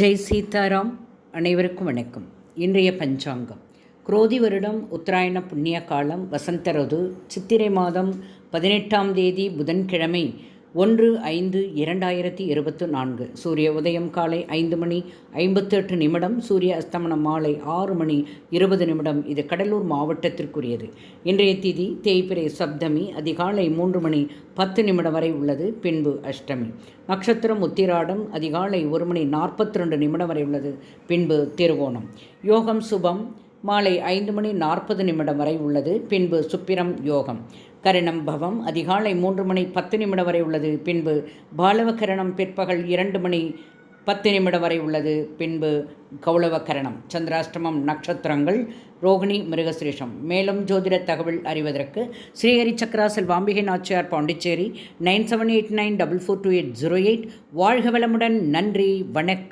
ஜெய் சீதாராம் அனைவருக்கும் வணக்கம். இன்றைய பஞ்சாங்கம். குரோதி வருடம் உத்தராயண புண்ணிய காலம் வசந்த ருது சித்திரை மாதம் பதினெட்டாம் தேதி புதன்கிழமை ஒன்று ஐந்து இரண்டாயிரத்தி இருபத்து நான்கு. சூரிய உதயம் காலை ஐந்து மணி ஐம்பத்தெட்டு நிமிடம் சூரிய அஸ்தமனம் மாலை ஆறு மணி இருபது நிமிடம். இது கடலூர் மாவட்டத்திற்குரியது. இன்றைய திதி தேய்பிரை சப்தமி அதிகாலை மூன்று மணி பத்து நிமிடம் வரை உள்ளது. பின்பு அஷ்டமி. நட்சத்திரம் உத்திராடம் அதிகாலை ஒரு மணி நாற்பத்தி ரெண்டு நிமிடம் வரை உள்ளது. பின்பு திருவோணம். யோகம் சுபம் மாலை ஐந்து மணி நாற்பது நிமிடம் வரை உள்ளது. பின்பு சுப்பிரம் யோகம். கரணம் பவம். அதிகாலை மூன்று மணி பத்து நிமிடம் வரை உள்ளது. பின்பு பாலவ கரணம் பிற்பகல் இரண்டு மணி பத்து நிமிடம் வரை உள்ளது. பின்பு கௌளவ கரணம் சந்திராஷ்டமம் நட்சத்திரங்கள் ரோகிணி மிருகசிரேஷம். மேலும் ஜோதிட தகவல் அறிவதற்கு Srihari Chakra Selvambigai Nachiyar Pondicherry nine seven eight nine double four two eight zero eight. வாழ்க வளமுடன். நன்றி. வணக்கம்.